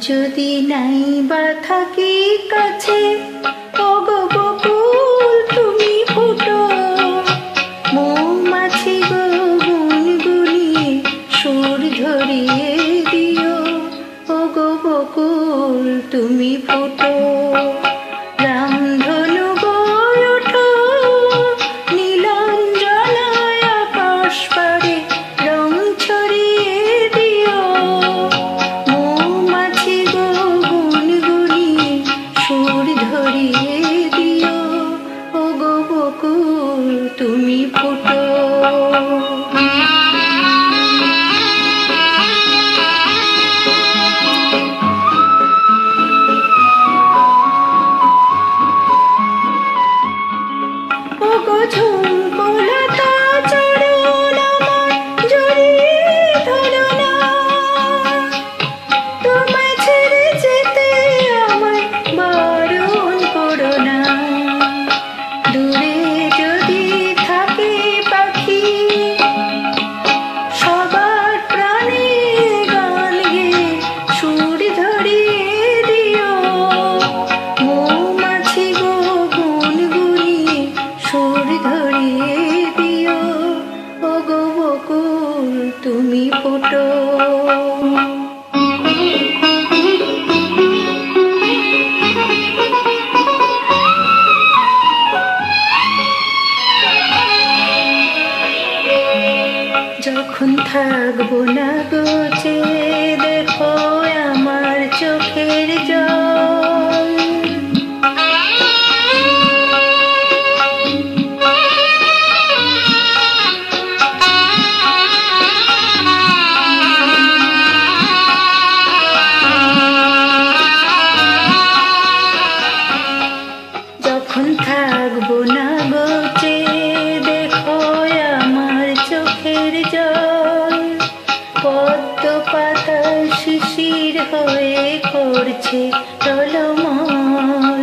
যদি নাই বা থাকি কাছে? বকুল তুমি ফুটো মৌমাছি ধরিয়ে দিও। বকুল তুমি ফুটো। যখন থাকব না গোচে দেখো আমার চোখের জল। হয়ে করছে টলমল।